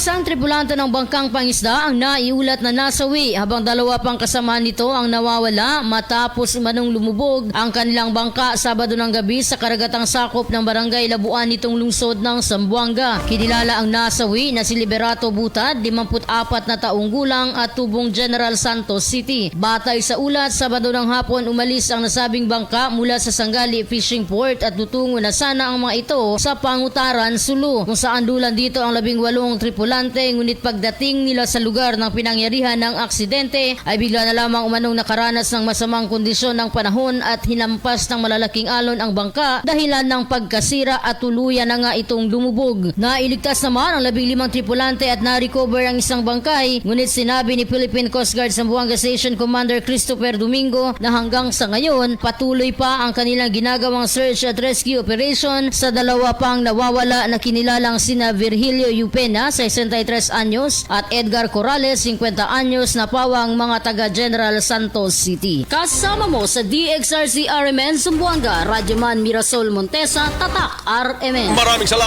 Isang tripulante ng bangkang pangisda ang naiulat na nasawi habang dalawa pang kasama nito ang nawawala matapos manong lumubog ang kanilang bangka Sabado ng gabi sa karagatang sakop ng barangay Labuan nitong lungsod ng Sambuanga. Kinilala ang nasawi na si Liberato Butad, 54 na taong gulang at tubong General Santos City. Batay sa ulat, Sabado ng hapon umalis ang nasabing bangka mula sa Sangali Fishing Port at tutungo na sana ang mga ito sa Pangutaran, Sulu kung saan dulan dito ang labing walong tripulante ngunit pagdating nila sa lugar ng pinangyarihan ng aksidente ay bigla na lamang umanong nakaranas ng masamang kondisyon ng panahon at hinampas ng malalaking alon ang bangka dahilan ng pagkasira at tuluyan na nga itong lumubog. Nailigtas naman ang labing limang tripulante at na-recover ang isang bangkay ngunit sinabi ni Philippine Coast Guard Zamboanga Station Commander Christopher Domingo na hanggang sa ngayon patuloy pa ang kanilang ginagawang search at rescue operation sa dalawa pang nawawala na kinilalang sina Virgilio Yupena, 63 anyos at Edgar Corrales, 50 anyos na pawang mga taga General Santos City. Kasama mo sa DXRC RMN Zamboanga, Radyoman Mirasol Montesa, Tatak RMN. Maraming salamat.